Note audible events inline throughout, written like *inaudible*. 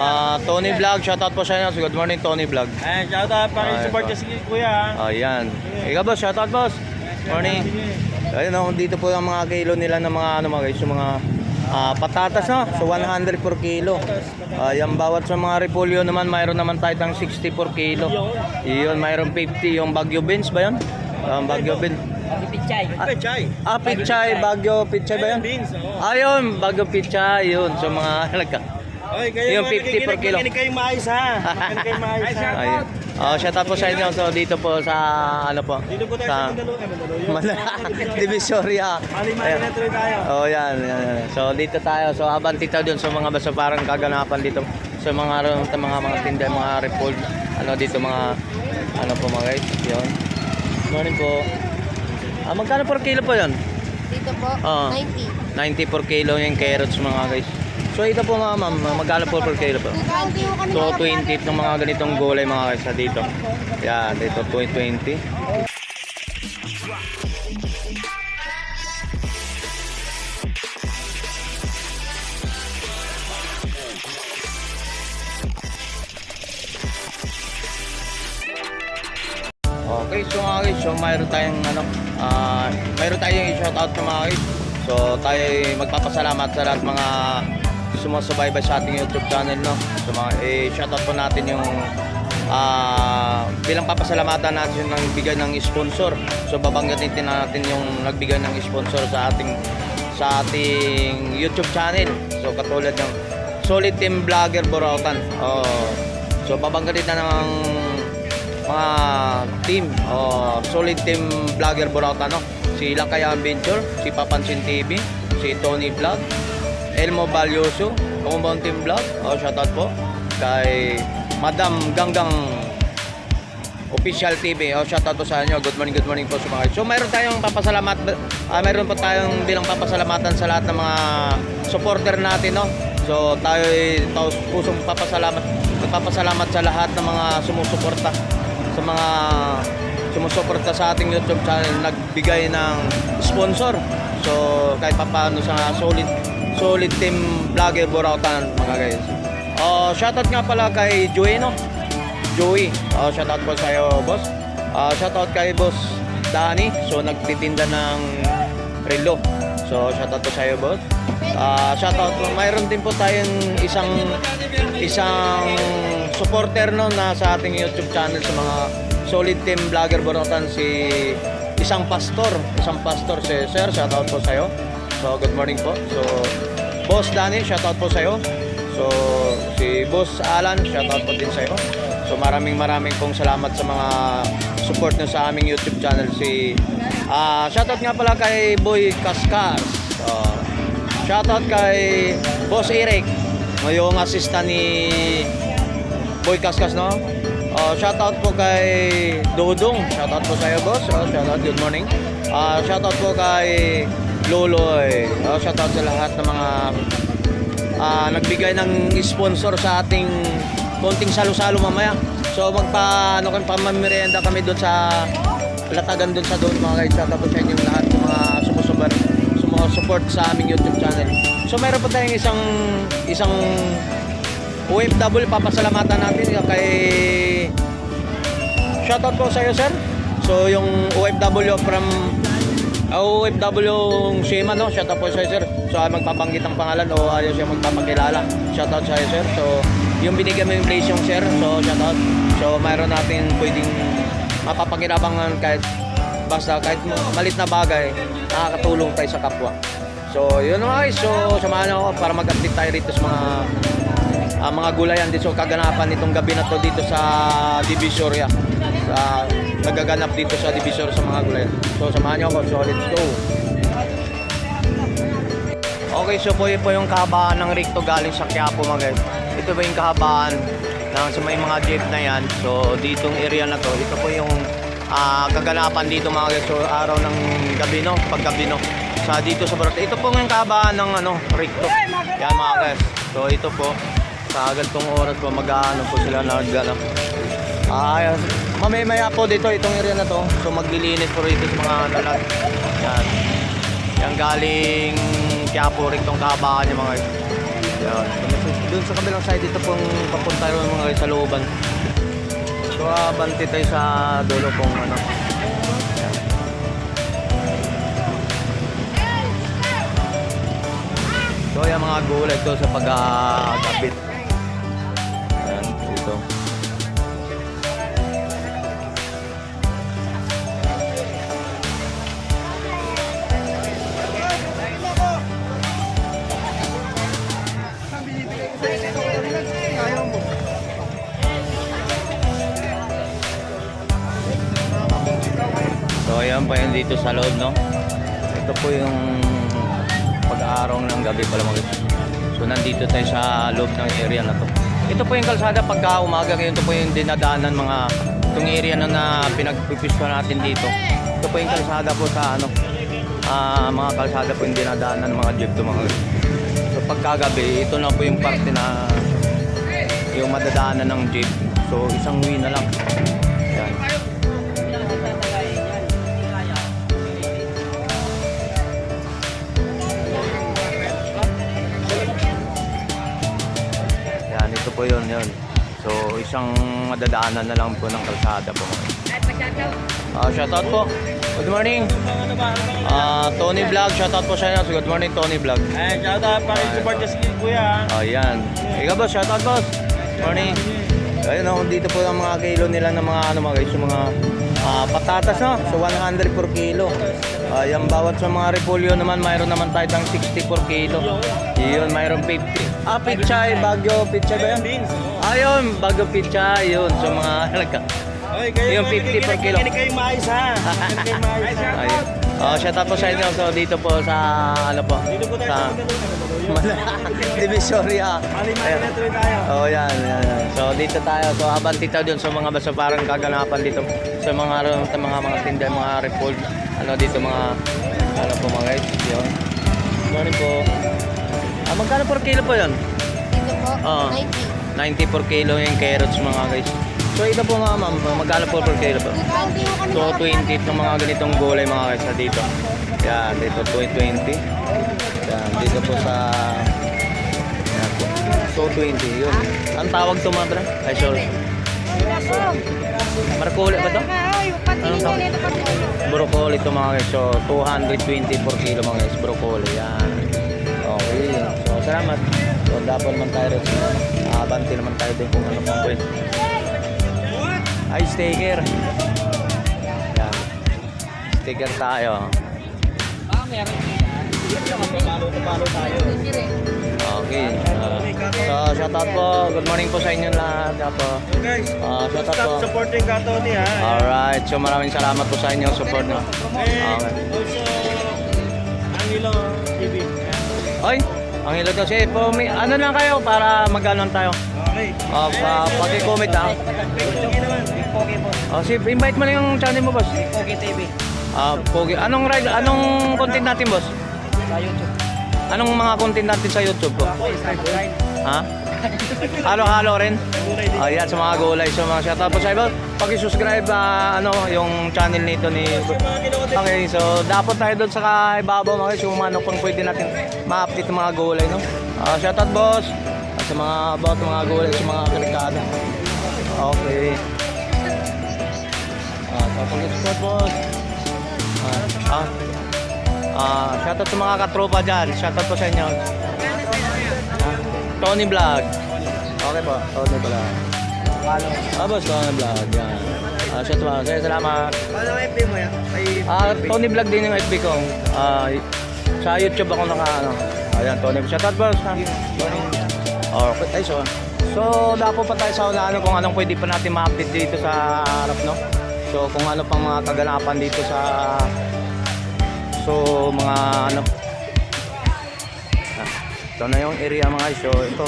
Ah, Tony Vlog, shoutout po sa inyo. Good morning, Tony Vlog. Ayan, shout out. Paki-support Ay, ka si kuya. ha? Ayan. Ikaw boss, shoutout boss. Morning. Ayun oh, dito po ang mga kilo nila ng mga ano mga guys, yung mga ah, patatas no. So 100 per kilo. Ayan, bawat sa mga repolyo naman, mayroon naman tayo tang 60 per kilo. Iyon, mayroon 50 yung Bagyo Beans ba yun? Um, Bagyo Beans. Pichay. Ah, Pichay. Ah, Pichay, Bagyo Pichay ba yun? Beans, oo. Ayun, Bagyo Pichay, yun. So mga *laughs* nagka. Oy, kayo Yung 50 mga per kilo. Makinig kayo maayos ha. Makinig kayo maayos ha. Ayun. Oh, shout out po sa inyo. So dito po sa ano po? Dito po tayo sa yun. Mala- *laughs* Divisoria. Mali-mali na tuloy tayo. Oh, yan, yan, yan. So dito tayo. So habang tita doon sa mga basta parang kaganapan dito sa mga sa mga mga tinda, mga repol ano dito mga ano po mga guys. Yun. Morning po. Ah, magkano per kilo po 'yon? Dito po, Oo. 90. 90 per kilo yung carrots mga guys. So ito po mga ma'am, magkano po per kilo po? 20 yung kanina. So 20 ng mga ganitong gulay mga guys sa dito. Yan, dito 20. Okay, so mga guys, so mayroon tayong ano, ah mayroon tayong i-shoutout sa mga guys. So tayo ay magpapasalamat sa lahat mga sumusubaybay sa ating YouTube channel, no. So mga i-shoutout po natin yung ah bilang papasalamatan natin ng bigay ng sponsor. So babanggitin din natin yung nagbigay ng sponsor sa ating sa ating YouTube channel. So katulad ng Solid Team Vlogger Borautan. Oh, so babanggitin na ng mga team oh, solid team vlogger Borauta no si Lakayan Venture si Papansin TV si Tony Vlog Elmo Balyoso Compound Team Vlog oh, shoutout po kay Madam Ganggang Official TV. Oh, shoutout po sa inyo. Good morning, good morning po sa mga. So, mayroon tayong papasalamat ah, mayroon po tayong bilang papasalamatan sa lahat ng mga supporter natin, no. So, tayo ay taos pusong papasalamat nagpapasalamat sa lahat ng mga sumusuporta sa mga sumusuporta sa ating YouTube channel nagbigay ng sponsor. So, kahit pa paano sa solid solid team vlogger Borautan mga guys. Oh, shoutout nga pala kay Joey, no. Joey. Uh, shoutout po sa iyo, boss. Uh, shoutout kay boss Danny. So, nagtitinda ng relo. So, shoutout po sa iyo, boss. Uh, shoutout po. Mayroon din po tayong isang isang supporter no na sa ating YouTube channel sa mga solid team vlogger Borotan si isang pastor, isang pastor si Sir, shoutout po sa iyo. So, good morning po. So, Boss Danny, shoutout po sa iyo. So, si Boss Alan, shoutout po din sa iyo. So, maraming maraming pong salamat sa mga support nyo sa aming YouTube channel. Si ah shoutout nga pala kay Boy Kaskas. Uh, shoutout kay Boss Eric, yung assistant ni Boy Kaskas, no? Uh, shoutout po kay Dodong. Shoutout po sa iyo, boss. Uh, shoutout, good morning. Uh, shoutout po kay Loloy. Uh, shoutout sa lahat ng mga ah, nagbigay ng sponsor sa ating konting salo-salo mamaya. So magpa ano kan pamamerienda kami doon sa latagan doon sa doon mga guys. Tapos sa inyo lahat ng mga sumusubar sumusupport sa aming YouTube channel. So meron pa tayong isang isang OFW papasalamatan natin kay Shoutout po sa iyo, sir. So, yung OFW from uh, OFW Shima, no? Shoutout po sa sir. So, ay magpapanggit ang pangalan o ayaw siya magpapakilala. Shoutout sa iyo, sir. So, yung binigyan mo yung place yung sir. So, shoutout. So, mayroon natin pwedeng mapapakinabangan kahit basta kahit malit na bagay, nakakatulong tayo sa kapwa. So, yun guys. So, samahan ako para mag-update tayo rito sa mga ah, mga gulayan dito so kaganapan nitong gabi na to dito sa Divisoria sa nagaganap dito sa Divisoria sa mga gulayan so samahan niyo ako so let's go Okay, so po yun po yung kahabaan ng Ricto galing sa Quiapo mga guys. Ito ba yung kahabaan ng sa may mga jeep na yan. So ditong area na to, ito po yung ah, kaganapan dito mga guys. So araw ng gabi no, paggabi no. Sa dito sa Boracay. Ito po yung kahabaan ng ano, Ricto. Yan mga guys. So ito po sa ganitong oras po mag-ano po sila nagganap. Ah, mamaya po dito itong area na to. So maglilinis po rito sa mga dalag. Yan. Yan galing Quiapo rin tong kahabaan niya mga guys. Yan. Doon sa kabilang side, ito pong papunta rin mga guys sa looban. So, abanti tayo sa dulo kung ano. So, yung mga gulay ito sa pag-gabit. Pa yun dito sa loob no. Ito po yung pag-aaraw ng gabi pala mga So nandito tayo sa loob ng area na to. Ito po yung kalsada pagka umaga ngayon ito po yung dinadaanan mga itong area na, na pinagpipisto natin dito. Ito po yung kalsada po sa ano ah, mga kalsada po yung dinadaanan mga jeep to mga So pagkagabi ito na po yung parte na yung madadaanan ng jeep. So isang way na lang. Yun. So, isang madadaanan na lang po ng kalsada po. Ah, shoutout po. Good morning. Ba? Ba? Ah, Tony Vlog, shoutout po sa inyo. Good morning, Tony Vlog. Eh, shout out pa rin support the skill kuya. Oh, yan. Ikaw boss, shoutout boss. Morning. Ayun oh, dito po ang mga kilo nila ng mga ano mga guys, yung mga ah, patatas no. So 100 per kilo. Ah, yan bawat sa mga repolyo naman, mayroon naman tayo tang 60 per kilo. Yun, mayroon 50. Ah, pichay, bagyo, pichay ba? Beans. Ayun, bagyo pichay, yun. So mga. *laughs* Yung 50 per kilo. Hindi kayo maayos ha. *laughs* Hindi kayo maayos ha. Oh, shout out po sa inyo. So dito po sa ano po? Dito po tayo sa. *laughs* Divisoria. Mali-mali na tuloy tayo. Oh, yan, yan, yan. So dito tayo. So habang dito dun sa mga basta parang kaganapan dito sa mga sa mga mga tinda, mga report ano dito mga ano po mga guys, yun. Morning po. Ah, magkano per kilo po 'yon? Ito po, Oo. 90. 90 per kilo yung carrots mga guys. So ito po mga ma'am, magkano po per kilo po? 20 po kami So 20 itong mga ganitong gulay mga guys na dito. Yan, dito 20. Yan, dito po sa yan po. So 20 yun. Ang tawag to mga bra? Ay sorry. Marcole ba to? Anong tawag? Broccoli to mga guys. So 220 per kilo mga guys. Broccoli. Yan. Okay. So salamat. So dapat naman tayo rin. Uh, banti naman tayo din kung ano pang pwede. Ay, sticker. Yan. Sticker tayo. Palo tayo. Okay. ah, so, shout out po. Good morning po sa inyo lahat. Yan po. So guys, Ah, shout out po. supporting ka Tony ha. Alright. So, maraming salamat po sa inyong support. Eh, Okay. also, Angelo TV. Oy, ang ilo to. Sige po, may, ano lang kayo para mag-anon tayo. Okay. Uh, pa, pag-comment ah. Oh, si invite mo na yung channel mo, boss. Pogi TV. Ah, pogi. Anong ride, anong content natin, boss? Sa YouTube. Anong mga content natin sa YouTube po? Ha? Halo-halo rin. Din. Ayan, sa mga gulay, sa mga po sa iba. Pag-subscribe ah, ano, yung channel nito ni... Okay, so dapat tayo doon sa kaibabaw mga guys, yung ano pang pwede natin ma-update ng mga gulay, no? Ah, shoutout boss! At sa mga about mga gulay, sa mga kalikado. Okay. Tapos support boss. Ah, ah. Ah, shoutout sa mga katropa dyan. Shoutout po sa inyo. Ah, Tony Vlog. Okay po, Tony Vlog. Ah, boss, Tony Vlog. Yan. Ah, shoutout po. Sige, salamat. Paano FB mo yan? Ah, Tony Vlog din yung FB ko. Ah, sa YouTube ako naka ano. Ayan, Tony. Shout out boss. ha? Okay, ay so. So, dapo pa tayo sa unahan kung anong pwede pa natin ma-update dito sa harap, no? So, kung ano pang mga kaganapan dito sa So, mga ano Ah, ito na yung area mga guys. So, ito.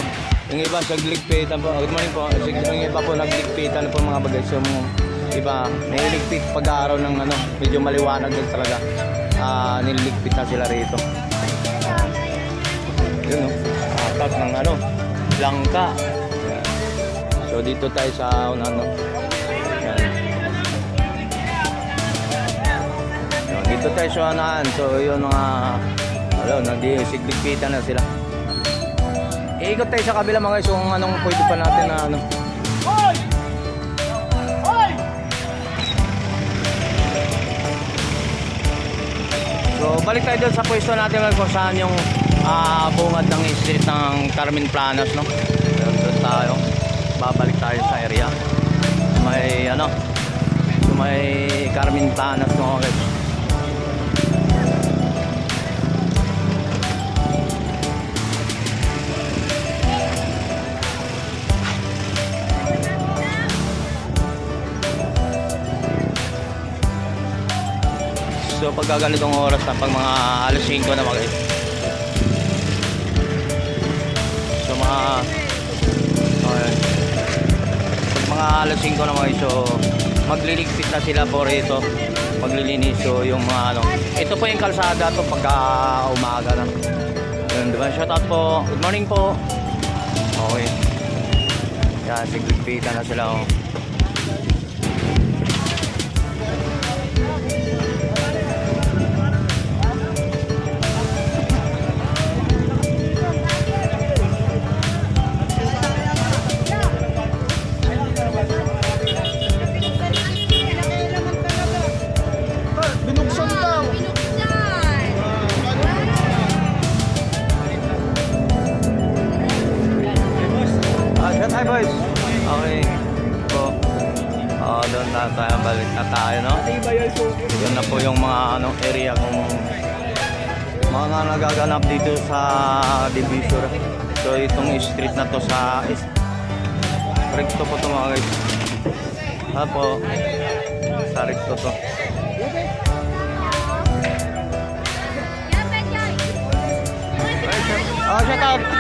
Yung iba, nagligpitan po. Good morning po. Yung iba po, nagligpitan po mga bagay. So, mga iba, niligpit pag-araw ng ano, medyo maliwanag din talaga. Ah, niligpit na sila rito. Yun, no? Atat ng ano, langka. So, dito tayo sa unahan, no? Dito tayo sa unahan. So, yun mga, ano, nagsisigligpitan na sila. Iikot tayo sa kabila mga guys kung anong pwede pa natin na ano. So balik tayo doon sa pwesto natin mga kung saan yung ah, bungad ng street ng Carmen Planas no. Doon, doon tayo. Babalik tayo sa area. May ano, so may Carmen Planas no mga guys. So pagka ganitong oras na pag mga alas 5 na mga. So mga okay. Mga alas 5 na mga so magliligpit na sila po rito. Maglilinis so yung mga ano. Ito po yung kalsada to pagka umaga na. Yun, diba? Shout out po. Good morning po. Okay. Yan, sigligpitan na sila. Oh. Sa Divisor. So itong street na to sa recto po to mga guys. Ha po. Sa recto to. Oh, shout out.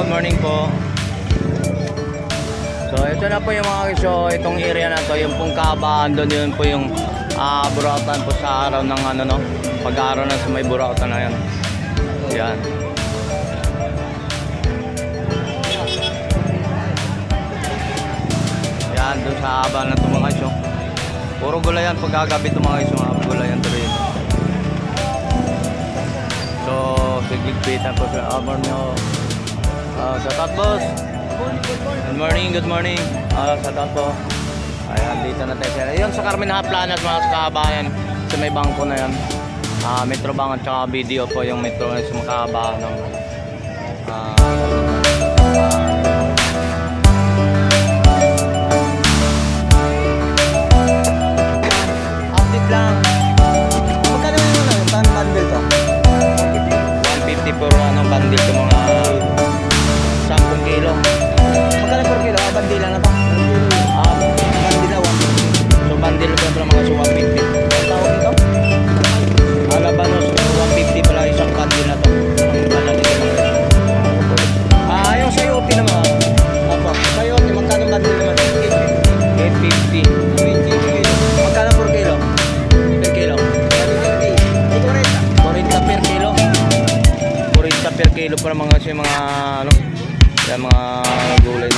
Opo, morning po. So, ito na po yung mga so, itong area na to, yung pong kabahan doon, yun po yung ah burautan po sa araw ng ano no, pag-araw na sa may burautan na yan. Yan. Yan, doon sa haba na ito mga oh. Puro gulayan pag gagabi ito mga mga gulayan to rin. So, sigligpitan po sa armor nyo. Ah, sa top boss. Good morning, good morning. Ah, sa top po. Ayan, dito na tayo. Ayun, sa Carmen Haplanas, mga kabayan. Sa may bangko na yan. Ah, Metro Bank at saka video po yung Metro sa makabahan ng ah, Update para mga ano, yan mga gulay